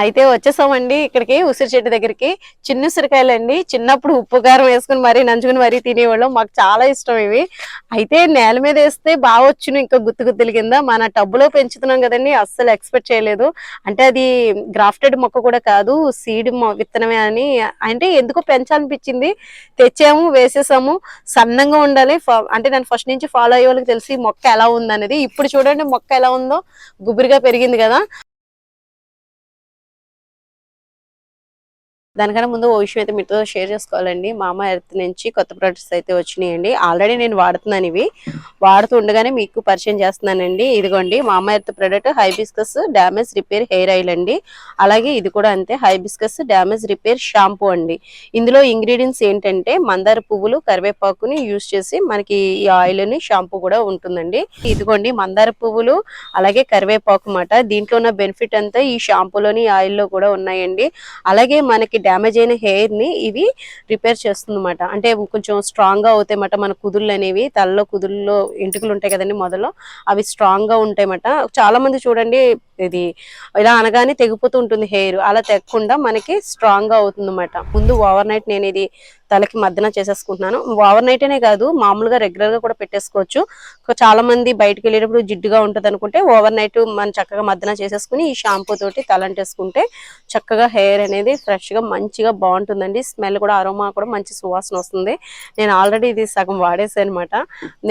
అయితే వచ్చేసామండి ఇక్కడికి ఉసిరి చెట్టు దగ్గరికి. చిన్న ఉసిరికాయలు అండి చిన్నప్పుడు ఉప్పు కారం వేసుకుని మరీ నంచుకుని మరీ తినేవాళ్ళం. మాకు చాలా ఇష్టం ఇవి. అయితే నేల మీద వేస్తే బాగా వచ్చును ఇంకా గుత్తు గుత్తుల కింద. మన టబ్బులో పెంచుతున్నాం కదండి అస్సలు ఎక్స్పెక్ట్ చేయలేదు. అంటే అది గ్రాఫ్టెడ్ మొక్క కూడా కాదు సీడ్ విత్తనమే అని. అంటే ఎందుకో పెంచాలనిపించింది. తెచ్చాము వేసేసాము. సన్నంగా ఉండాలి. అంటే నేను ఫస్ట్ నుంచి ఫాలో అయ్యే వాళ్ళకి తెలిసి మొక్క ఎలా ఉందనేది. ఇప్పుడు చూడండి మొక్క ఎలా ఉందో. గుబురుగా పెరిగింది కదా. దానికన్నా ముందు ఓ విషయం అయితే మీతో షేర్ చేసుకోవాలండి. మామ ఎర్త్ నుంచి కొత్త ప్రొడక్ట్స్ అయితే వచ్చినాయండి. ఆల్రెడీ నేను వాడుతున్నాను ఇవి వాడుతూ ఉండగానే మీకు పరిచయం చేస్తున్నానండి. ఇదిగోండి Mamaearth product hibiscus damage repair hair oil అండి. అలాగే ఇది కూడా అంతే హైబిస్కస్ డ్యామేజ్ రిపేర్ షాంపూ అండి. ఇందులో ఇంగ్రీడియంట్స్ ఏంటంటే మందార పువ్వులు కరివేపాకుని యూస్ చేసి మనకి ఈ ఆయిల్ని షాంపూ కూడా ఉంటుందండి. ఇదిగోండి మందార పువ్వులు అలాగే కరివేపాకు మాట. దీంట్లో ఉన్న బెనిఫిట్ అంతా ఈ షాంపూలోని ఆయిల్లో కూడా ఉన్నాయండి. అలాగే మనకి డ్యామేజ్ అయిన హెయిర్ని ఇవి రిపేర్ చేస్తుందన్నమాట. అంటే కొంచెం స్ట్రాంగ్గా అవుతాయి మాట మన కుదుళ్ళు అనేవి తలలో కుదుల్లో ఎంటుకలు ఉంటాయి కదండి మొదలు అవి స్ట్రాంగ్గా ఉంటాయన్నమాట. చాలా చూడండి ఇది ఇలా అనగానే తెగిపోతూ ఉంటుంది హెయిర్ అలా తెగకుండా మనకి స్ట్రాంగ్గా అవుతుంది ముందు ఓవర్ నైట్ నేను ఇది తలకి మద్దన చేసేసుకుంటున్నాను. ఓవర్ నైట్ అనే కాదు మామూలుగా రెగ్యులర్గా కూడా పెట్టేసుకోవచ్చు. చాలా మంది బయటకు వెళ్ళేటప్పుడు జిడ్డుగా ఉంటుంది అనుకుంటే ఓవర్ నైట్ మనం చక్కగా మద్దన చేసేసుకుని ఈ షాంపూ తోటి తలంటేసుకుంటే చక్కగా హెయిర్ అనేది ఫ్రెష్గా మంచిగా బాగుంటుందండి. స్మెల్ కూడా అరోమా కూడా మంచి సువాసన వస్తుంది. నేను ఆల్రెడీ ఇది సగం వాడేసాను అనమాట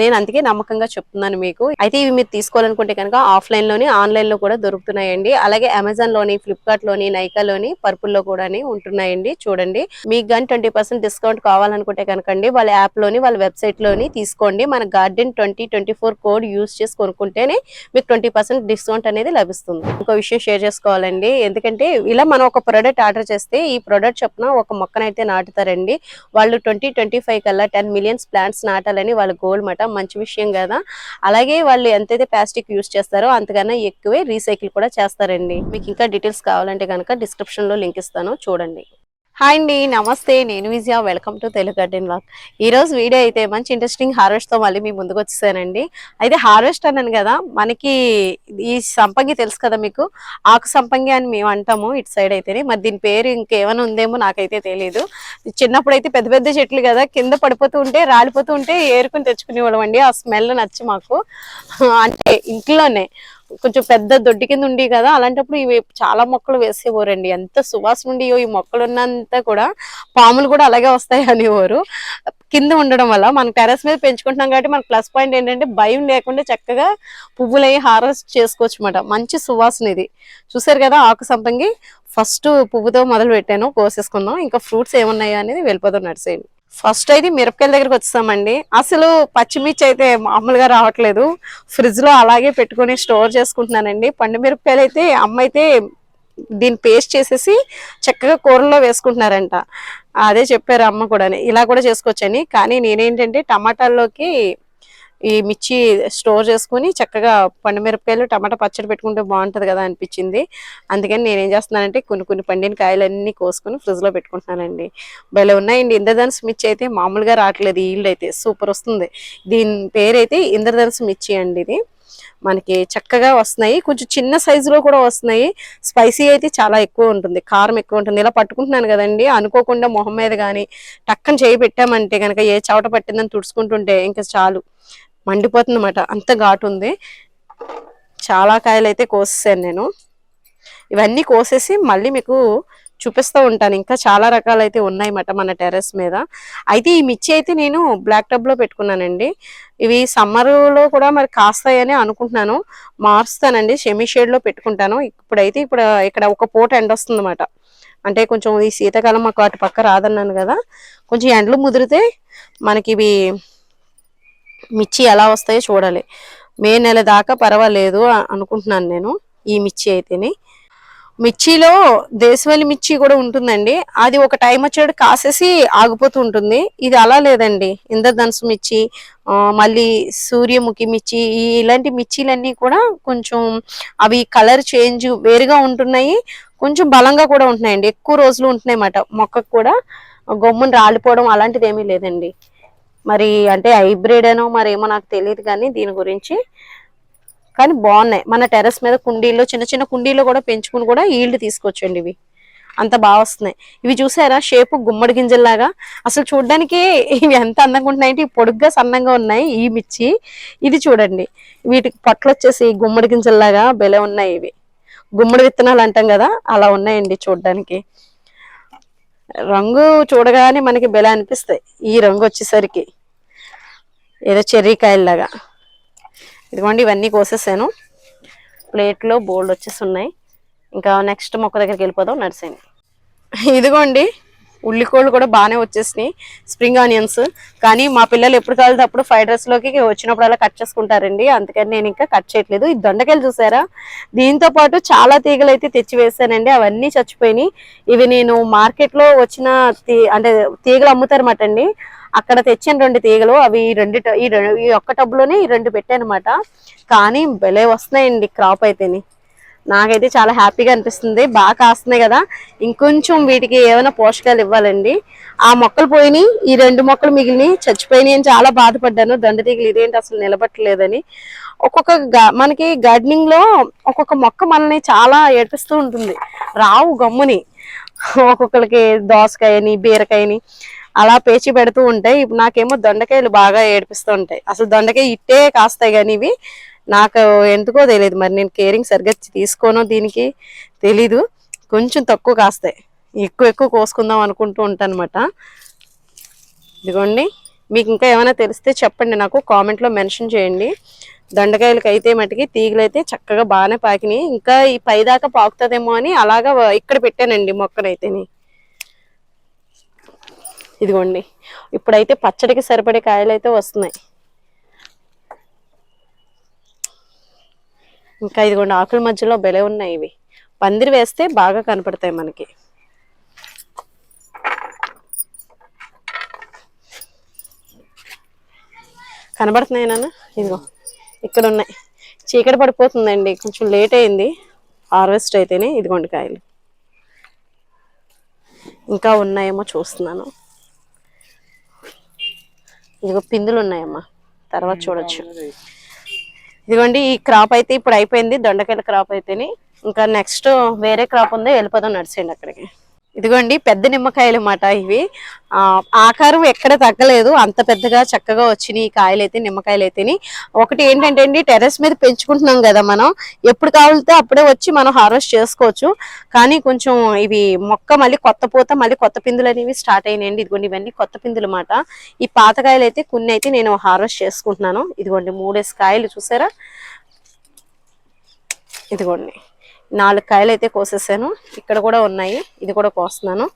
నేను అందుకే నమ్మకంగా చెప్తున్నాను మీకు. అయితే ఇవి మీరు తీసుకోవాలనుకుంటే కనుక ఆఫ్లైన్లోని ఆన్లైన్లో కూడా దొరుకుతున్నాయండి. అలాగే అమెజాన్లోని ఫ్లిప్కార్ట్లోని నైకాలోని లోని లో కూడా ఉంటున్నాయండి. చూడండి. మీకు కానీ ట్వంటీ పర్సెంట్ డిస్కౌంట్ కావాలనుకుంటే కనుకండి వాళ్ళ యాప్లోని వాళ్ళ వెబ్సైట్లోని తీసుకోండి. మన garden twenty twenty four code use చేసి కొనుక్కుంటేనే మీకు ట్వంటీ పర్సెంట్ డిస్కౌంట్ అనేది లభిస్తుంది. ఇంకో విషయం షేర్ చేసుకోవాలండి. ఎందుకంటే ఇలా మనం ఒక ప్రోడక్ట్ ఆర్డర్ చేస్తే ఈ ప్రోడక్ట్ చొప్పున ఒక మొక్కనైతే నాటుతారండి. వాళ్ళు ట్వంటీ ట్వంటీ ఫైవ్ కల్లా టెన్ మిలియన్స్ ప్లాంట్స్ నాటాలని వాళ్ళ గోల్ మాట. మంచి విషయం కదా. అలాగే వాళ్ళు ఎంతైతే ప్లాస్టిక్ యూస్ చేస్తారో అంతకన్నా ఎక్కువే రీసైకిల్ కూడా చేస్తారండి. మీకు ఇంకా డీటెయిల్స్ కావాలంటే కనుక డిస్క్రిప్షన్లో లింక్ ఇస్తాను. చూడండి. హాయ్ అండి నమస్తే. నేను Vijaya. Welcome to Telugu garden lock ఈరోజు వీడియో అయితే మంచి ఇంట్రెస్టింగ్ హార్వెస్ట్తో మళ్ళీ మీ ముందుకు వచ్చేసానండి. అయితే హార్వెస్ట్ అన్నాను కదా మనకి ఈ సంపంగి తెలుసు కదా మీకు? ఆకు సంపంగి అని మేము అంటాము ఇటు సైడ్ అయితేనే. మరి దీని పేరు ఇంకేమైనా ఉందేమో నాకైతే తెలియదు చిన్నప్పుడు అయితే పెద్ద పెద్ద చెట్లు కదా కింద పడిపోతూ ఉంటే రాలిపోతూ ఉంటే ఏరుకుని తెచ్చుకునేవాళ్ళం అండి. ఆ స్మెల్ నచ్చి మాకు. అంటే ఇంట్లోనే కొంచెం పెద్ద దొడ్డి కింద ఉండి కదా అలాంటప్పుడు ఇవి చాలా మొక్కలు వేసేవారండి. ఎంత సువాసన ఉండియో ఈ మొక్కలు ఉన్నంత కూడా పాములు కూడా అలాగే వస్తాయి అనేవారు. కింద ఉండడం వల్ల మనం టెరస్ మీద పెంచుకుంటున్నాం కాబట్టి మన ప్లస్ పాయింట్ ఏంటంటే భయం లేకుండా చక్కగా పువ్వులు హార్వెస్ట్ చేసుకోవచ్చు అనమాట మంచి సువాసన ఇది. చూసారు కదా ఆకు సంపంగి? ఫస్ట్ పువ్వుతో మొదలు పెట్టాను కోసేసుకుందాం. ఇంకా ఫ్రూట్స్ ఏమున్నాయో అనేది వెళ్ళిపోతాం నడిసేయండి ఫస్ట్ అయితే మిరపకాయల దగ్గరకు వచ్చామండి అసలు పచ్చిమిర్చి అయితే మామూలుగా రావట్లేదు. ఫ్రిడ్జ్లో అలాగే పెట్టుకొని స్టోర్ చేసుకుంటున్నానండి. పండు మిరపకాయలు అయితే అమ్మ అయితే దీన్ని పేస్ట్ చేసేసి చక్కగా కూరల్లో వేసుకుంటున్నారంట. అదే చెప్పారు అమ్మ కూడా ఇలా కూడా చేసుకోవచ్చని కానీ నేనేంటంటే టమాటాల్లోకి ఈ మిర్చి స్టోర్ చేసుకుని చక్కగా పండుమిరపకాయలు టమాటా పచ్చడి పెట్టుకుంటే బాగుంటుంది కదా అనిపించింది. అందుకని నేను ఏం చేస్తున్నానంటే కొన్ని కొన్ని పండిన కాయలన్నీ కోసుకుని ఫ్రిడ్జ్లో పెట్టుకుంటున్నానండి. భలే ఉన్నాయండి. ఇంద్రధనుసు మిర్చి అయితే మామూలుగా రావట్లేదు. ఈల్డ్ అయితే సూపర్ వస్తుంది. దీని పేరైతే ఇంద్రధనుసు మిర్చి అండి ఇది. మనకి చక్కగా వస్తున్నాయి. కొంచెం చిన్న సైజులో కూడా వస్తున్నాయి. స్పైసీ అయితే చాలా ఎక్కువ ఉంటుంది. కారం ఎక్కువ ఉంటుంది. ఇలా పట్టుకుంటున్నాను కదండి. అనుకోకుండా మొహం మీద కానీ టక్కన చేయి పెట్టామంటే కనుక ఏ చవట పట్టిందని తుడుచుకుంటుంటే ఇంకా చాలు. మండిపోతుంది అన్నమాట అంత ఘాటు ఉంది చాలా కాయలు అయితే కోసేసాను నేను. ఇవన్నీ కోసేసి మళ్ళీ మీకు చూపిస్తూ ఉంటాను. ఇంకా చాలా రకాలు అయితే ఉన్నాయన్నమాట మన టెర్రస్ మీద. అయితే ఈ మిర్చి అయితే నేను బ్లాక్ టబ్లో పెట్టుకున్నానండి. ఇవి సమ్మర్లో కూడా మరి కాస్తాయని అనుకుంటున్నాను. మారుస్తానండి. షెమీ పెట్టుకుంటాను. ఇప్పుడైతే ఇప్పుడు ఇక్కడ ఒక పూట ఎండ వస్తుంది అనమాట అంటే కొంచెం ఈ శీతాకాలం మాకు అటు పక్క రాదన్నాను కదా. కొంచెం ఎండలు ముదిరితే మనకి ఇవి మిర్చి ఎలా వస్తాయో చూడాలి. మే నెల దాకా పర్వాలేదు అనుకుంటున్నాను నేను ఈ మిర్చి అయితేనే. మిర్చిలో దేశవాళి మిర్చి కూడా ఉంటుందండి. అది ఒక టైం వచ్చాడు కాసేసి ఆగిపోతూ ఉంటుంది. ఇది అలా లేదండి. ఇంద్రధనుసు మిర్చి మళ్ళీ సూర్యముఖి మిర్చి ఇలాంటి మిర్చిలన్నీ కూడా కొంచెం అవి కలర్ చేంజ్ వేరుగా ఉంటున్నాయి. కొంచెం బలంగా కూడా ఉంటున్నాయండి. ఎక్కువ రోజులు ఉంటున్నాయి అన్నమాట మొక్కకు కూడా గమ్మున రాలిపోవడం అలాంటిది ఏమీ లేదండి. మరి అంటే హైబ్రిడ్ అనో మరి ఏమో నాకు తెలియదు కానీ దీని గురించి. కానీ బాగున్నాయి. మన టెర్రస్ మీద కుండీల్లో చిన్న చిన్న కుండీల్లో కూడా పెంచుకుని కూడా ఈల్డ్ తీసుకొచ్చండి ఇవి. అంత బాగా వస్తున్నాయి. ఇవి చూసారా? షేపు గుమ్మడి గింజల్లాగా. అసలు చూడడానికి ఇవి ఎంత అందంగా ఉంటున్నాయంటే ఇవి పొడుగ్గా సన్నంగా ఉన్నాయి ఈ మిర్చి. ఇది చూడండి. వీటికి పొట్లు వచ్చేసి గుమ్మడి గింజల్లాగా బెలే ఉన్నాయి ఇవి. గుమ్మడి విత్తనాలు అంటాం కదా అలా ఉన్నాయండి చూడడానికి. రంగు చూడగానే మనకి బెల అనిపిస్తాయి. ఈ రంగు వచ్చేసరికి. ఏదో చెర్రీ కాయల్లాగా. ఇదిగోండి ఇవన్నీ కోసేసాను. ప్లేట్లో బోల్డ్ వచ్చేసి ఉన్నాయి ఇంకా నెక్స్ట్ మొక్క దగ్గరికి వెళ్ళిపోదాం నడిసేయండి ఇదిగోండి ఉల్లికోళ్ళు కూడా బాగానే వచ్చేసినాయి. Spring onions. కానీ మా పిల్లలు ఎప్పుడు కలితే అప్పుడు ఫ్రైడ్ రైస్లోకి వచ్చినప్పుడు అలా కట్ చేసుకుంటారండి. అందుకని నేను ఇంకా కట్ చేయట్లేదు. ఈ దొండకాయలు చూసారా? దీంతో పాటు చాలా తీగలు అయితే తెచ్చి వేసానండి. అవన్నీ చచ్చిపోయినాయి. ఇవి నేను మార్కెట్లో వచ్చిన అంటే తీగలు అమ్ముతారన్నమాట అండి అక్కడ తెచ్చాను రెండు తీగలు అవి రెండు ట- ఈ రెండు ఈ ఒక్క టబ్లోనే ఈ రెండు పెట్టానమాట. కానీ భలే వస్తున్నాయండి క్రాప్ అయితేని. నాకైతే చాలా హ్యాపీగా అనిపిస్తుంది. బాగా కాస్తున్నాయి కదా. ఇంకొంచెం వీటికి ఏమైనా పోషకాలు ఇవ్వాలండి. ఆ మొక్కలు పోయినాయి ఈ రెండు మొక్కలు మిగిలినవి చచ్చిపోయినాయి అని చాలా బాధపడ్డాను. దండ తీగలు ఇదేంటి అసలు నిలబట్టలేదని. ఒక్కొక్క మనకి గార్డెనింగ్లో ఒక్కొక్క మొక్క మనల్ని చాలా ఏడిపిస్తూ ఉంటుంది. రావు గమ్ముని. ఒక్కొక్కరికి దోసకాయని బీరకాయని. అలా పేచి పెడుతూ ఉంటాయి ఇప్పుడు నాకేమో దొండకాయలు బాగా ఏడిపిస్తూ ఉంటాయి అసలు దొండకాయ ఇట్టే కాస్తాయి కానీ ఇవి నాకు ఎందుకో తెలియదు. మరి నేను కేరింగ్ సరిగ్గా తీసుకోనో దీనికి తెలీదు. కొంచెం తక్కువ కాస్తాయి. ఎక్కువ ఎక్కువ కోసుకుందాం అనుకుంటూ ఉంటాను అనమాట ఇదిగోండి. మీకు ఇంకా ఏమైనా తెలిస్తే చెప్పండి నాకు. కామెంట్లో మెన్షన్ చేయండి. దొండకాయలకి అయితే మటుకి తీగలు అయితే చక్కగా బాగానే పాకినాయి. ఇంకా ఈ పైదాకా పాకుతుందేమో అని అలాగా ఇక్కడ పెట్టానండి మొక్కనైతేని. ఇదిగోండి. ఇప్పుడైతే పచ్చడికి సరిపడే కాయలు అయితే వస్తున్నాయి. ఇంకా ఇదిగోండి ఆకుల మధ్యలో బెలే ఉన్నాయి ఇవి. పందిరి వేస్తే బాగా కనపడతాయి మనకి. కనబడుతున్నాయి నాన్న? ఇదిగో ఇక్కడ ఉన్నాయి. చీకటి పడిపోతుందండి కొంచెం లేట్ అయింది. హార్వెస్ట్ అయితేనే ఇదిగోండి కాయలు. ఇంకా ఉన్నాయేమో చూస్తున్నాను. ఇదిగో పిందులు ఉన్నాయమ్మా తర్వాత చూడొచ్చు ఇదిగోండి ఈ క్రాప్ అయితే ఇప్పుడు అయిపోయింది. దొండకాయల క్రాప్ అయితేని. ఇంకా నెక్స్ట్ వేరే క్రాప్ ఉంది వెళ్ళిపోదాం నడిచేయండి అక్కడికి. ఇదిగోండి పెద్ద నిమ్మకాయలు అన్నమాట ఇవి. ఆకారం ఎక్కడ తగ్గలేదు. అంత పెద్దగా చక్కగా వచ్చినాయి ఈ కాయలు అయితే నిమ్మకాయలు అయితేని ఒకటి ఏంటంటే అండి టెర్రస్ మీద పెంచుకుంటున్నాం కదా మనం. ఎప్పుడు కావాలితే అప్పుడే వచ్చి మనం హార్వెస్ట్ చేసుకోవచ్చు. కానీ కొంచెం ఇవి మొక్క మళ్ళీ కొత్త పూత మళ్ళీ కొత్త పిందులు అనేవి స్టార్ట్ అయినాయండి. ఇదిగోండి ఇవన్నీ కొత్త పిందులు అన్నమాట ఈ పాతకాయలు అయితే కొన్ని అయితే నేను హార్వెస్ట్ చేసుకుంటున్నాను. ఇదిగోండి మూడేసి కాయలు చూసారా? ఇదిగోండి. నాలుగు కాయలు అయితే కోసేసాను. ఇక్కడ కూడా ఉన్నాయి. ఇది కూడా కోస్తున్నాను.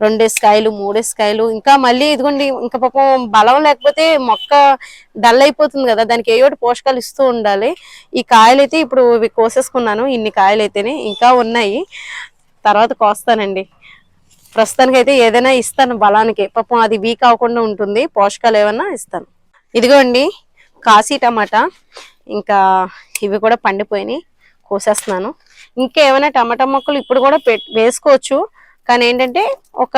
రెండేసి కాయలు మూడేసి కాయలు. ఇంకా మళ్ళీ ఇదిగోండి ఇంకా పాపం బలం లేకపోతే మొక్క డల్ అయిపోతుంది కదా. దానికి ఏవోటి పోషకాలు ఇస్తూ ఉండాలి. ఈ కాయలు అయితే ఇప్పుడు ఇవి కోసేసుకున్నాను. ఇన్ని కాయలు అయితేనే ఇంకా ఉన్నాయి. తర్వాత కోస్తానండి. ప్రస్తుతానికి అయితే ఏదైనా ఇస్తాను బలానికి. పాపం అది వీక్ అవ్వకుండా ఉంటుంది. పోషకాలు ఏమన్నా ఇస్తాను. ఇదిగోండి కాశీ టమాటా. ఇంకా ఇవి కూడా పండిపోయినాయి. కోసేస్తున్నాను. ఇంకేమైనా టమాటా మొక్కలు ఇప్పుడు కూడా పెట్ వేసుకోవచ్చు. కానీ ఏంటంటే ఒక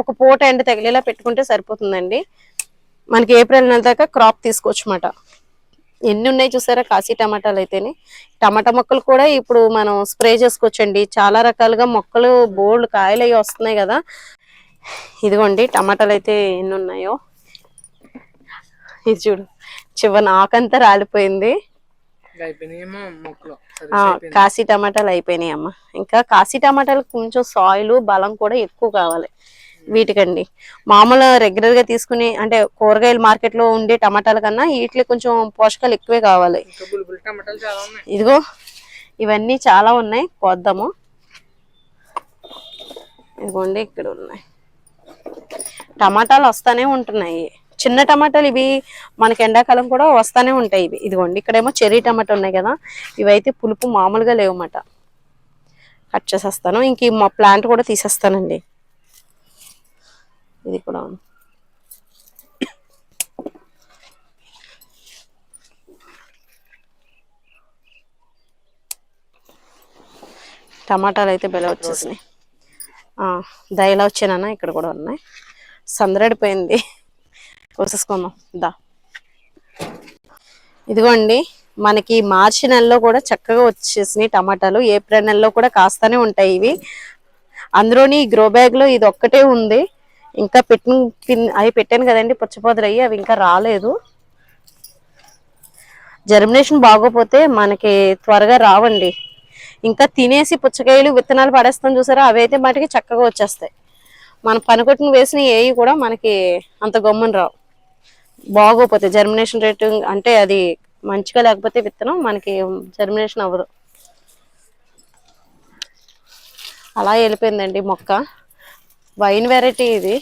ఒక పూట ఎండ తగిలేలా పెట్టుకుంటే సరిపోతుందండి. మనకి ఏప్రిల్ నెల దాకా క్రాప్ తీసుకోవచ్చు అన్నమాట ఎన్ని ఉన్నాయి చూసారా? కాశీ టమాటాలు అయితేనే. టమాటా మొక్కలు కూడా ఇప్పుడు మనం స్ప్రే చేసుకోవచ్చండి. చాలా రకాలుగా మొక్కలు బోల్డ్ కాయలు అవి వస్తున్నాయి కదా. ఇదిగోండి టమాటాలు అయితే ఎన్ని ఉన్నాయో. ఇది చూడు చివరి ఆకంతా రాలిపోయింది. మొక్కలు. కాశీ టమాటాలు అయిపోయినాయి అమ్మ. ఇంకా కాశీ టమాటాలు కొంచెం సాయిల్ బలం కూడా ఎక్కువ కావాలి వీటికండి. మామూలు రెగ్యులర్గా తీసుకుని అంటే కూరగాయల మార్కెట్లో ఉండే టమాటాల కన్నా వీటికి కొంచెం పోషకాలు ఎక్కువే కావాలి. ఇదిగో ఇవన్నీ చాలా ఉన్నాయి. కోద్దాము. ఇదిగోండి ఇక్కడ ఉన్నాయి టమాటాలు వస్తానే ఉంటున్నాయి. చిన్న టమాటాలు ఇవి మనకి ఎండాకాలం కూడా వస్తానే ఉంటాయి ఇవి. ఇదిగోండి ఇక్కడేమో చెర్రీ టమాటా ఉన్నాయి కదా ఇవైతే పులుపు మామూలుగా లేవన్నమాట కట్ చేసేస్తాను. ఇంక మా ప్లాంట్ కూడా తీసేస్తానండి. ఇది కూడా. టమాటాలు అయితే బెల వచ్చేసినాయి. దయలా వచ్చానన్నా ఇక్కడ కూడా ఉన్నాయి. సందరడిపోయింది. కోసేసుకోమా దా. ఇదిగోండి మనకి మార్చి నెలలో కూడా చక్కగా వచ్చేసినాయి టమాటాలు. ఏప్రిల్ నెలలో కూడా కాస్తానే ఉంటాయి ఇవి. అందులోని ఈ గ్రో బ్యాగ్లో ఇది ఒక్కటే ఉంది. ఇంకా పెట్టిన అవి పెట్టాను కదండి పుచ్చపొదలయ్యి అవి ఇంకా రాలేదు. జర్మినేషన్ బాగోపోతే మనకి త్వరగా రావండి. ఇంకా తినేసి పుచ్చకాయలు విత్తనాలు పడేస్తాం చూసారా? అవి అయితే మటుకి చక్కగా వచ్చేస్తాయి. మన పనికొట్టిన వేసిన ఏవి కూడా మనకి అంత గమ్మున రావు. బాగోపోతే జర్మినేషన్ రేటు అంటే అది మంచిగా లేకపోతే విత్తనం మనకి జర్మినేషన్ అవ్వదు. అలా వెళ్ళిపోయిందండి మొక్క. వైన్ వెరైటీ ఇది.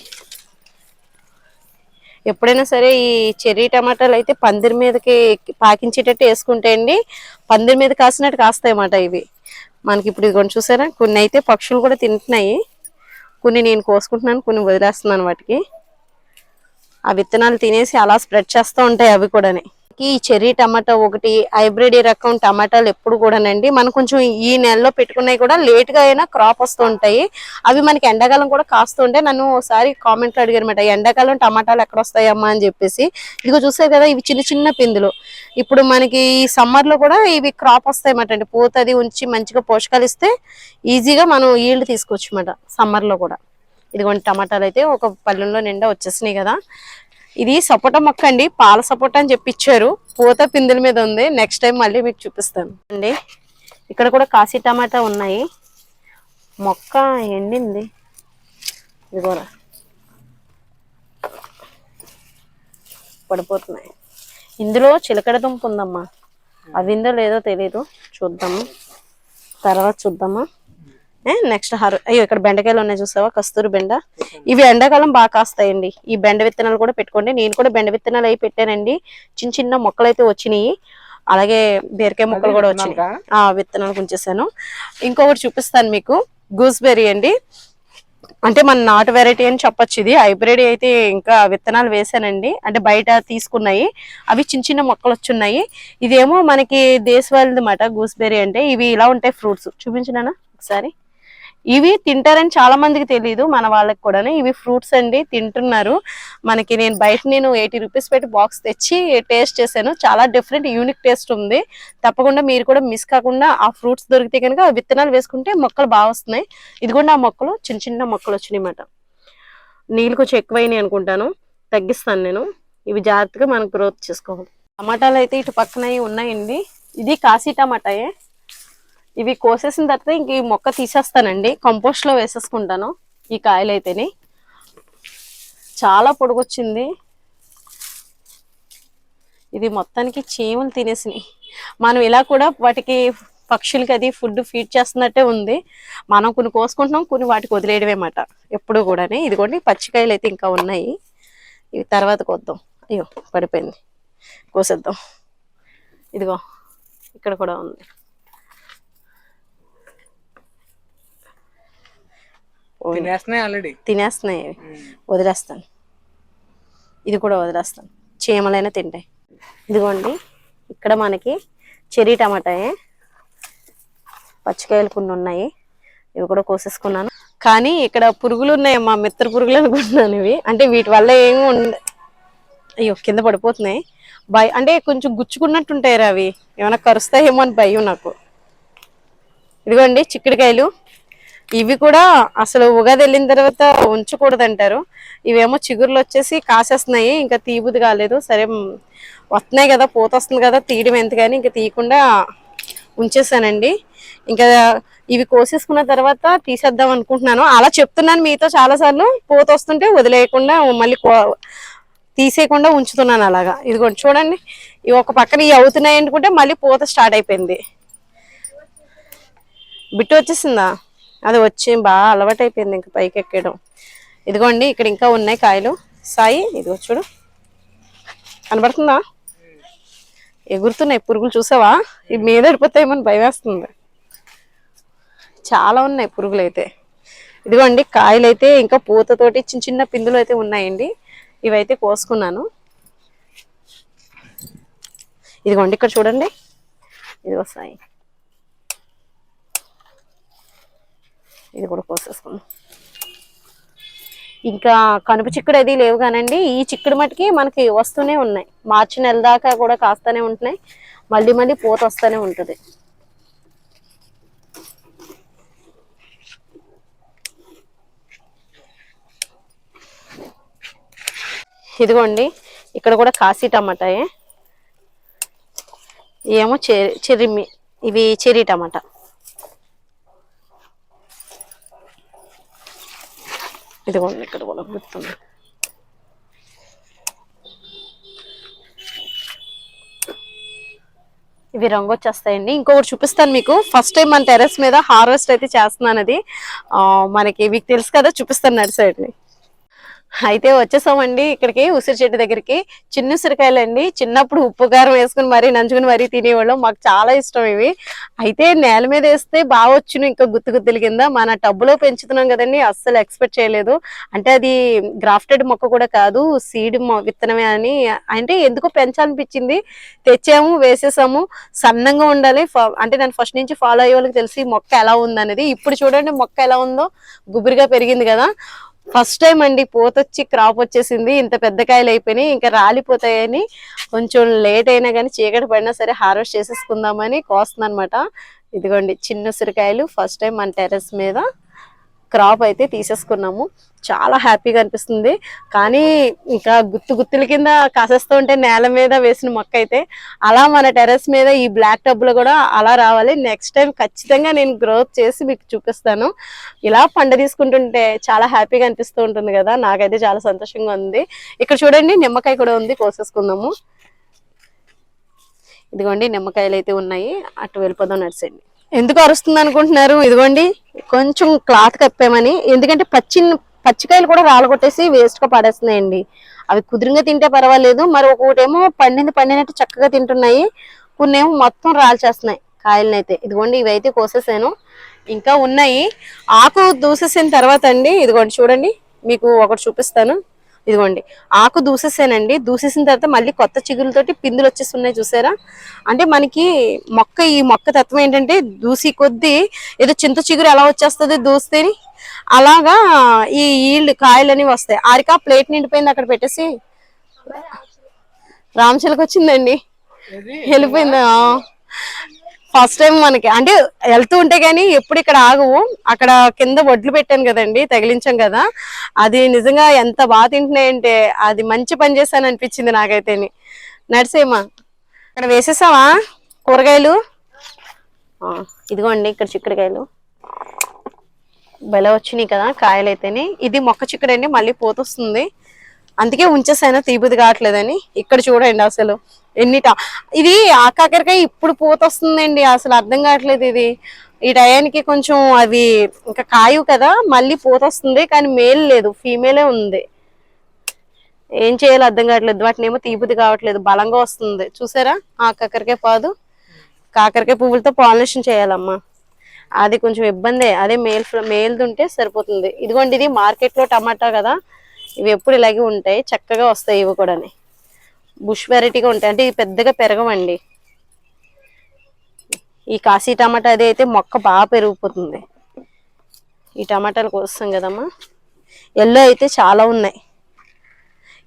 ఎప్పుడైనా సరే ఈ చెర్రీ టమాటాలు అయితే పందిరి మీదకి పాకించేటట్టు వేసుకుంటే అండి పందిరి మీద కాసినట్టు కాస్తాయి అన్నమాట ఇవి. మనకి ఇప్పుడు ఇది కొన్ని చూసారా? కొన్ని అయితే పక్షులు కూడా తింటున్నాయి. కొన్ని నేను కోసుకుంటున్నాను కొన్ని వదిలేస్తున్నాను వాటికి. ఆ విత్తనాలు తినేసి అలా స్ప్రెడ్ చేస్తూ ఉంటాయి అవి కూడాని. ఈ చెర్రీ టమాటా ఒకటి హైబ్రిడ్ రకం టమాటాలు ఎప్పుడు కూడానండి. మనం కొంచెం ఈ నెలలో పెట్టుకున్నవి కూడా లేట్గా అయినా క్రాప్ వస్తూ ఉంటాయి. అవి మనకి ఎండాకాలం కూడా కాస్తూ ఉంటాయి నన్ను ఒకసారి కామెంట్లో అడిగారనమాట అడిగారు ఎండాకాలం టమాటాలు ఎక్కడ వస్తాయమ్మా? అని చెప్పేసి. ఇదిగో చూసారు కదా ఇవి చిన్న చిన్న పిందులు. ఇప్పుడు మనకి ఈ సమ్మర్లో కూడా ఇవి క్రాప్ వస్తాయి అన్నమాట అండి. పూత అది ఉంచి మంచిగా పోషకాలు ఇస్తే ఈజీగా మనం ఈల్డ్ తీసుకోవచ్చు అన్నమాట సమ్మర్లో కూడా. ఇదిగోండి టమాటాలు అయితే ఒక పళ్ళెంలో నిండా వచ్చేసినాయి కదా. ఇది సపోటా మొక్క అండి పాల సపోటా అని చెప్పి ఇచ్చారు పూత పిందుల మీద ఉంది. నెక్స్ట్ టైం మళ్ళీ మీకు చూపిస్తాను. అండి ఇక్కడ కూడా కాశీ టమాటా ఉన్నాయి. మొక్క ఎండింది. ఇదిగోరా. పడిపోతున్నాయి. ఇందులో చిలకడ దుంప ఉందమ్మా. అవిందో లేదో తెలీదు. చూద్దాము. తర్వాత చూద్దామా? నెక్స్ట్ హర్ అయ్యో ఇక్కడ బెండకాయలు ఉన్నాయి చూసావా? కస్తూరి బెండ. ఇవి ఎండాకాలం బాగా కాస్తాయండి. ఈ బెండ విత్తనాలు కూడా పెట్టుకోండి. నేను కూడా బెండ విత్తనాలు అవి పెట్టానండి. చిన్న చిన్న మొక్కలు అయితే వచ్చినాయి. అలాగే బీరకాయ మొక్కలు కూడా వచ్చినాయి. ఆ విత్తనాలు ఉంచేసాను ఇంకొకటి చూపిస్తాను మీకు. గూస్బెర్రీ అండి. అంటే మన నాటు వెరైటీ అని చెప్పొచ్చు ఇది. హైబ్రిడ్ అయితే ఇంకా విత్తనాలు వేసానండి అంటే బయట తీసుకున్నాయి. అవి చిన్న చిన్న మొక్కలు వచ్చున్నాయి. ఇదేమో మనకి దేశవాళిది మాట గూస్బెర్రీ అంటే. ఇవి ఇలా ఉంటాయి ఫ్రూట్స్. చూపించినానా ఒకసారి. ఇవి తింటారని చాలా మందికి తెలియదు మన వాళ్ళకి కూడా ఇవి ఫ్రూట్స్ అండి తింటున్నారు. మనకి నేను బయట నేను ఎయిటీ రూపీస్ పెట్టి బాక్స్ తెచ్చి టేస్ట్ చేశాను. చాలా డిఫరెంట్ యూనిక్ టేస్ట్ ఉంది. తప్పకుండా మీరు కూడా మిస్ కాకుండా ఆ ఫ్రూట్స్ దొరికితే కనుక విత్తనాలు వేసుకుంటే మొక్కలు బాగా వస్తున్నాయి. ఇది కూడా ఆ మొక్కలు చిన్న చిన్న మొక్కలు వచ్చినాయి అన్నమాట. నీళ్ళు కొంచెం ఎక్కువైనాయి అనుకుంటాను. తగ్గిస్తాను నేను. ఇవి జాగ్రత్తగా మనం గ్రోత్ చేసుకోవాలి. టమాటాలు అయితే ఇటు పక్కన ఉన్నాయండి. ఇది కాశీ టమాటాయే. ఇవి కోసేసిన తర్వాత ఇంక ఈ మొక్క తీసేస్తానండి. కంపోస్ట్లో వేసేసుకుంటాను ఈ కాయలు అయితేనే చాలా పొడుగొచ్చింది. ఇది మొత్తానికి చీమలు తినేసినాయి. మనం ఇలా కూడా వాటికి పక్షులకి అది ఫుడ్ ఫీడ్ చేస్తున్నట్టే ఉంది. మనం కొన్ని కోసుకుంటున్నాం కొన్ని వాటికి వదిలేయడమే మాట ఎప్పుడు కూడా ఇదిగోండి పచ్చికాయలు అయితే ఇంకా ఉన్నాయి. ఇవి తర్వాత కోద్దాం. అయ్యో పడిపోయింది. కోసేద్దాం. ఇదిగో ఇక్కడ కూడా ఉంది. తినేస్తున్నాయి ఆల్రెడీ తినేస్తున్నాయి అవి. వదిలేస్తాను. ఇది కూడా వదిలేస్తాను. చీమలైనా తింటాయి ఇదిగోండి ఇక్కడ మనకి చెరీ టమాటాయే పచ్చికాయలు కొన్ని ఉన్నాయి. ఇవి కూడా కోసేసుకున్నాను. కానీ ఇక్కడ పురుగులు ఉన్నాయి మా మిత్ర పురుగులు అనుకుంటున్నాను ఇవి. అంటే వీటి వల్ల ఏమి ఉండ అయ్యో కింద పడిపోతున్నాయి. భయ అంటే కొంచెం గుచ్చుకున్నట్టు ఉంటాయి రా అవి. ఏమైనా కరుస్తాయేమో అని భయం నాకు. ఇదిగోండి చిక్కుడుకాయలు. ఇవి కూడా అసలు ఉగాది వెళ్ళిన తర్వాత ఉంచకూడదంటారు. ఇవేమో చిగురులు వచ్చేసి కాసేస్తున్నాయి ఇంకా తీయబుద్ది కాలేదు. సరే వస్తున్నాయి కదా పూత వస్తుంది కదా తీయడం ఎంత కానీ ఇంకా తీయకుండా ఉంచేసానండి. ఇంకా ఇవి కోసేసుకున్న తర్వాత తీసేద్దాం అనుకుంటున్నాను. అలా చెప్తున్నాను మీతో చాలాసార్లు. పూత వస్తుంటే వదిలేయకుండా మళ్ళీ కో- తీసేయకుండా ఉంచుతున్నాను అలాగా. ఇదిగోండి చూడండి. ఇవి ఒక పక్కన ఇవి అవుతున్నాయి అనుకుంటే మళ్ళీ పూత స్టార్ట్ అయిపోయింది. బిట్టు వచ్చేసిందా? అది వచ్చి బాగా అలవాటైపోయింది ఇంకా పైకి ఎక్కడం ఇదిగోండి ఇక్కడ ఇంకా ఉన్నాయి కాయలు. సాయి ఇదిగో చూడు. కనబడుతుందా? ఎగురుతున్నాయి పురుగులు చూసావా? ఇవి మీద పడిపోతాయేమని భయం వేస్తుంది చాలా ఉన్నాయి పురుగులు అయితే ఇదిగోండి కాయలు అయితే ఇంకా పూతతోటి చిన్న చిన్న పిందులు అయితే ఉన్నాయండి. ఇవైతే కోసుకున్నాను. ఇదిగోండి ఇక్కడ చూడండి. ఇది వస్తాయి ఇది కూడా కోసేసుకున్నాం ఇంకా కనుపు చిక్కుడు అది లేవు కానండి. ఈ చిక్కుడు మటుకి మనకి వస్తూనే ఉన్నాయి. మార్చి నెల దాకా కూడా కాస్తూనే ఉంటున్నాయి. మళ్ళీ మళ్ళీ పూత వస్తూనే ఉంటుంది. ఇదిగోండి ఇక్కడ కూడా కాశీ టమాటాయే. ఏమో చెరి చెర్రీ ఇవి చెర్రీ టమాటా. ఇదిగోండి ఇక్కడ కూడా గుర్తుంది ఇవి రంగు వచ్చేస్తాయండి. ఇంకొకటి చూపిస్తాను మీకు. ఫస్ట్ టైం మన టెర్రస్ మీద హార్వెస్ట్ అయితే చేస్తున్నాను అది మనకి మీకు తెలుసు కదా చూపిస్తాను నడిసైడ్ని అయితే వచ్చేసామండి ఇక్కడికి ఉసిరి చెట్టు దగ్గరికి. చిన్న ఉసిరికాయలండి. చిన్నప్పుడు ఉప్పు కారం వేసుకుని మరీ నంచుకుని మరీ తినేవాళ్ళం. మాకు చాలా ఇష్టం ఇవి. అయితే నేల మీద వేస్తే బాగా వచ్చును ఇంకా గుత్తు గుత్తుల కింద. మన టబ్బులో పెంచుతున్నాం కదండి అస్సలు ఎక్స్పెక్ట్ చేయలేదు. అంటే అది గ్రాఫ్టెడ్ మొక్క కూడా కాదు సీడ్ విత్తనమే అని అంటే ఎందుకో పెంచాలనిపించింది. తెచ్చాము వేసేసాము. సన్నంగా ఉండాలి. ఫ- అంటే నేను ఫస్ట్ నుంచి ఫాలో అయ్యే వాళ్ళకి తెలిసి మొక్క ఎలా ఉందనేది. ఇప్పుడు చూడండి మొక్క ఎలా ఉందో. గుబురుగా పెరిగింది కదా. ఫస్ట్ టైం అండి పూత వచ్చి క్రాప్ వచ్చేసింది. ఇంత పెద్ద కాయలు అయిపోయినాయి ఇంకా రాలిపోతాయని కొంచెం లేట్ అయినా కానీ చీకటి పడినా సరే హార్వెస్ట్ చేసేసుకుందామని కోస్తుంది అనమాట ఇదిగోండి చిన్న ఉసిరికాయలు ఫస్ట్ టైం మన టెర్రస్ మీద. క్రాప్ అయితే తీసేసుకున్నాము. చాలా హ్యాపీగా అనిపిస్తుంది. కానీ ఇంకా గుత్తు గుత్తుల కింద కాసేస్తూ ఉంటే నేల మీద వేసిన మొక్క అయితే అలా మన టెర్రస్ మీద ఈ బ్లాక్ టబ్లో కూడా అలా రావాలి. నెక్స్ట్ టైం ఖచ్చితంగా నేను గ్రోత్ చేసి మీకు చూపిస్తాను. ఇలా పండ తీసుకుంటుంటే చాలా హ్యాపీగా అనిపిస్తూ ఉంటుంది కదా. నాకైతే చాలా సంతోషంగా ఉంది. ఇక్కడ చూడండి నిమ్మకాయ కూడా ఉంది కోసేసుకుందాము. ఇదిగోండి నిమ్మకాయలు అయితే ఉన్నాయి. అటు వెళ్ళిపోదాం నడిచండి ఎందుకు అరుస్తుంది అనుకుంటున్నారు? ఇదిగోండి కొంచెం క్లాత్ కప్పామని. ఎందుకంటే పచ్చి పచ్చికాయలు కూడా రాలగొట్టేసి వేస్ట్గా పడేస్తున్నాయండి. అవి కుదురుగా తింటే పర్వాలేదు. మరి ఒక్కొక్కటేమో పండింది పండినట్టు చక్కగా తింటున్నాయి. కొన్ని ఏమో మొత్తం రాల్చేస్తున్నాయి కాయలను అయితే ఇదిగోండి ఇవైతే కోసేసాను. ఇంకా ఉన్నాయి. ఆకు దూసేసిన తర్వాత అండి ఇదిగోండి చూడండి మీకు ఒకటి చూపిస్తాను. ఇదిగోండి ఆకు దూసేసానండి. దూసేసిన తర్వాత మళ్ళీ కొత్త చిగురులతోటి పిందులు వచ్చేస్తున్నాయి చూసారా? అంటే మనకి మొక్క ఈ మొక్క తత్వం ఏంటంటే దూసి కొద్దీ ఏదో చింత చిగురు ఎలా వచ్చేస్తుంది దూస్తేని? అలాగా ఈ ఈల్డ్ కాయలని వస్తాయి. ఆరిక ప్లేట్ నిండిపోయింది అక్కడ పెట్టేసి. రామచిలక వచ్చిందండి. వెళ్ళిపోయిందా? ఫస్ట్ టైం మనకి అంటే వెళ్తూ ఉంటే గానీ ఎప్పుడు ఇక్కడ ఆగవు అక్కడ కింద వడ్లు పెట్టాను కదండి తగిలించాం కదా. అది నిజంగా ఎంత బాగా తింటున్నాయంటే అది మంచి పని చేశాను అనిపించింది నాకైతే నడిసేమా ఇక్కడ వేసేసావా కూరగాయలు? ఇదిగోండి ఇక్కడ చిక్కుడుకాయలు. బల వచ్చినాయి కదా కాయలు అయితేనే ఇది మొక్క చిక్కుడండి మళ్ళీ పోతొస్తుంది. అందుకే ఉంచేసాను తీబుది కావట్లేదని. ఇక్కడ చూడండి అసలు. ఎన్నిట ఇది ఇది కాకరకాయ ఇప్పుడు పూత వస్తుందండి అసలు అర్థం కావట్లేదు ఇది. ఈ టయానికి కొంచెం అవి ఇంకా కాయవు కదా మళ్ళీ పూత వస్తుంది కానీ మేల్ లేదు ఫీమేలే ఉంది. ఏం చేయాలో అర్థం కావట్లేదు వాటిని ఏమో తీపిది కావట్లేదు బలంగా వస్తుంది. చూసారా? ఆ కాకరకాయ పాదు. కాకరకాయ పువ్వులతో పాలినేషన్ చేయాలమ్మా. అది కొంచెం ఇబ్బందే. అదే మేల్ మేల్ది ఉంటే సరిపోతుంది. ఇదిగోండి ఇది మార్కెట్లో టమాటా కదా ఇవి ఎప్పుడు ఇలాగే ఉంటాయి చక్కగా వస్తాయి ఇవి కూడా బుష్ వెరైటీగా ఉంటాయి. అంటే ఇవి పెద్దగా పెరగవండి. ఈ కాశీ టమాటా అది అయితే మొక్క బాగా పెరిగిపోతుంది. ఈ టమాటాలు కోస్తాం కదమ్మా. ఎల్లో అయితే చాలా ఉన్నాయి.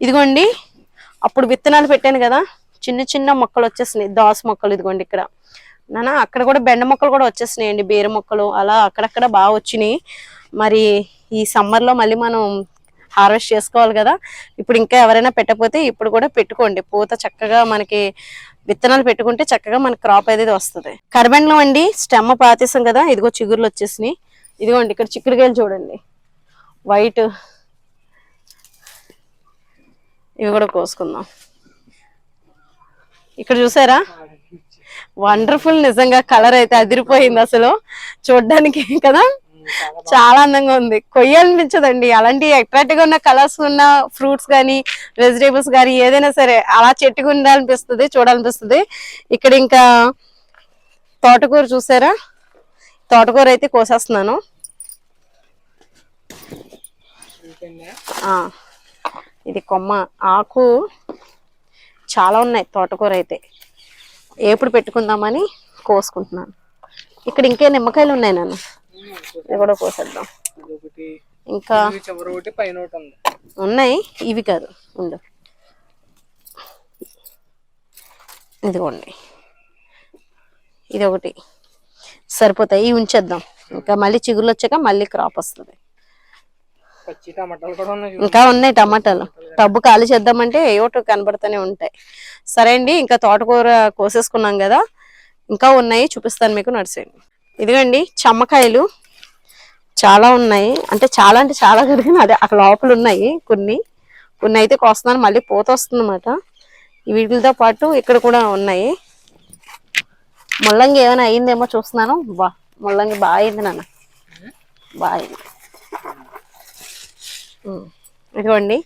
ఇదిగోండి అప్పుడు విత్తనాలు పెట్టాను కదా చిన్న చిన్న మొక్కలు వచ్చేసినాయి. దోస మొక్కలు ఇదిగోండి ఇక్కడ. నానా అక్కడ కూడా బెండ మొక్కలు కూడా వచ్చేసినాయండి. బీర మొక్కలు అలా అక్కడక్కడ బాగా వచ్చినాయి. మరి ఈ సమ్మర్లో మళ్ళీ మనం హార్వెస్ట్ చేసుకోవాలి కదా. ఇప్పుడు ఇంకా ఎవరైనా పెట్టకపోతే ఇప్పుడు కూడా పెట్టుకోండి. పూత చక్కగా మనకి విత్తనాలు పెట్టుకుంటే చక్కగా మన క్రాప్ అనేది వస్తుంది. కరబెండలం అండి స్టెమ్ పాతేసాం కదా. ఇదిగో చిగుర్లు వచ్చేసినాయి. ఇదిగోండి ఇక్కడ చిక్కుడుకాయలు చూడండి. వైట్. ఇవి కూడా కోసుకుందాం. ఇక్కడ చూసారా? వండర్ఫుల్ నిజంగా కలర్ అయితే అదిరిపోయింది అసలు. చూడ్డానికి కదా. చాలా అందంగా ఉంది. కొయ్యాలనిపించదండి అలాంటి అట్రాక్టివ్గా ఉన్న కలర్స్ ఉన్న ఫ్రూట్స్ కానీ వెజిటేబుల్స్ కానీ ఏదైనా సరే అలా చెట్టుకు ఉండాలనిపిస్తుంది చూడాలనిపిస్తుంది. ఇక్కడ ఇంకా తోటకూర చూసారా? తోటకూర అయితే కోసేస్తున్నాను. ఇది కొమ్మ ఆకు చాలా ఉన్నాయి తోటకూర అయితే. ఎప్పుడు పెట్టుకుందామని కోసుకుంటున్నాను. ఇక్కడ ఇంకే నిమ్మకాయలు ఉన్నాయి నాన్న. ఇది కూడా కోసేద్దాం ఇంకా ఉన్నాయి. ఇవి కాదు. ఉండు. ఇదిగోండి. ఇది ఒకటి సరిపోతాయి. ఇవి ఉంచేద్దాం. ఇంకా మళ్ళీ చిగురు వచ్చాక మళ్ళీ క్రాప్ వస్తుంది. ఇంకా ఉన్నాయి టమాటాలు. టబ్బు ఖాళీ చేద్దామంటే ఏవోటి కనబడుతూనే ఉంటాయి. సరే అండి ఇంకా తోటకూర కోసేసుకున్నాం కదా. ఇంకా ఉన్నాయి. చూపిస్తాను మీకు. నడిచేయండి ఇదిగోండి చమ్మకాయలు చాలా ఉన్నాయి. అంటే చాలా అంటే చాలా కడిగిన అదే అక్కడ లోపల ఉన్నాయి కొన్ని. కొన్ని అయితే కోస్తున్నాను మళ్ళీ పూత వస్తుంది అనమాట వీటితో పాటు ఇక్కడ కూడా ఉన్నాయి. ముల్లంగి ఏమైనా అయిందేమో చూస్తున్నాను. బా ముల్లంగి బాగా అయింది నాన్న. బాగా ఇదిగోండి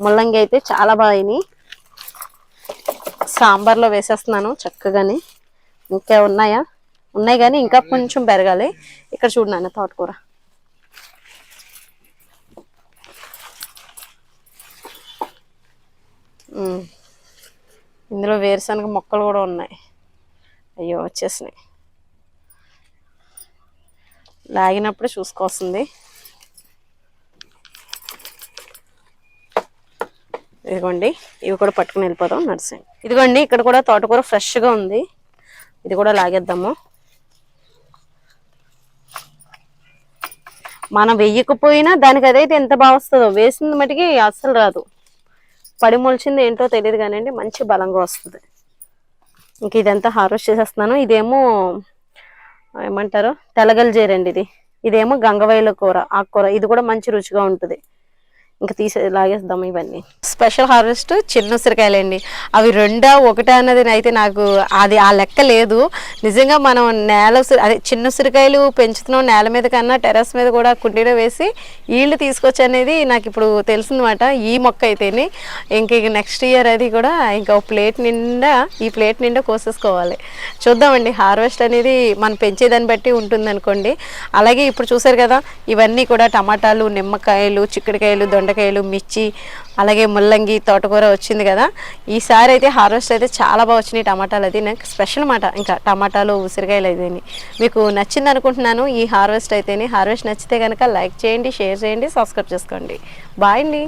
ముల్లంగి అయితే చాలా బాగా అయినాయి సాంబార్లో వేసేస్తున్నాను చక్కగాని. ఇంకా ఉన్నాయా? ఉన్నాయి కానీ ఇంకా కొంచెం పెరగాలి. ఇక్కడ చూడు నాన్న తోటకూర. ఇందులో వేరుశనగ మొక్కలు కూడా ఉన్నాయి. అయ్యో వచ్చేసినాయి. లాగినప్పుడే చూసుకోవాల్సింది ఇదిగోండి ఇవి కూడా పట్టుకుని వెళ్ళిపోదాం నడిసండి ఇదిగోండి ఇక్కడ కూడా తోటకూర ఫ్రెష్గా ఉంది. ఇది కూడా లాగేద్దాము. మనం వెయ్యకపోయినా దానికి అదైతే ఎంత బాగా వస్తుందో. వేసింది మటుకి అస్సలు రాదు. పడి మొలిచింది ఏంటో తెలియదు కానివ్వండి మంచి బలంగా వస్తుంది. ఇంక ఇదంతా హార్వెస్ట్ చేసేస్తున్నాను. ఇదేమో ఏమంటారు? తెలగలజేరండి ఇది. ఇదేమో గంగవైల కూర ఆకుకూర. ఇది కూడా మంచి రుచిగా ఉంటుంది. ఇంకా తీసే లాగేద్దాం ఇవన్నీ. స్పెషల్ హార్వెస్ట్ చిన్న ఉసిరికాయలండి అవి రెండా ఒకటా అన్నది అయితే నాకు అది ఆ లెక్క లేదు. నిజంగా మనం నేల ఉసిరి అదే చిన్న ఉసిరికాయలు పెంచుతున్నాం నేల మీద కన్నా టెర్రస్ మీద కూడా కుండీలో వేసి ఈళ్ళు తీసుకొచ్చి అనేది నాకు ఇప్పుడు తెలిసిందన్నమాట ఈ మొక్క అయితేనే. ఇంక నెక్స్ట్ ఇయర్ అది కూడా ఇంకా ఒక ప్లేట్ నిండా ఈ ప్లేట్ నిండా కోసేసుకోవాలి. చూద్దామండి హార్వెస్ట్ అనేది మనం పెంచేదాన్ని బట్టి ఉంటుంది అనుకోండి అలాగే ఇప్పుడు చూసారు కదా ఇవన్నీ కూడా టమాటాలు నిమ్మకాయలు చిక్కుడుకాయలు బెండకాయలు మిర్చి అలాగే ముల్లంగి తోటకూర వచ్చింది కదా. ఈసారి అయితే హార్వెస్ట్ అయితే చాలా బాగా వచ్చినాయి టమాటాలు అది. నాకు స్పెషల్ మాట ఇంకా టమాటాలు ఉసిరికాయలు అయితేని మీకు నచ్చింది అనుకుంటున్నాను ఈ హార్వెస్ట్ అయితేనే. హార్వెస్ట్ నచ్చితే కనుక లైక్ చేయండి షేర్ చేయండి సబ్స్క్రైబ్ చేసుకోండి. బాయ్ అండి.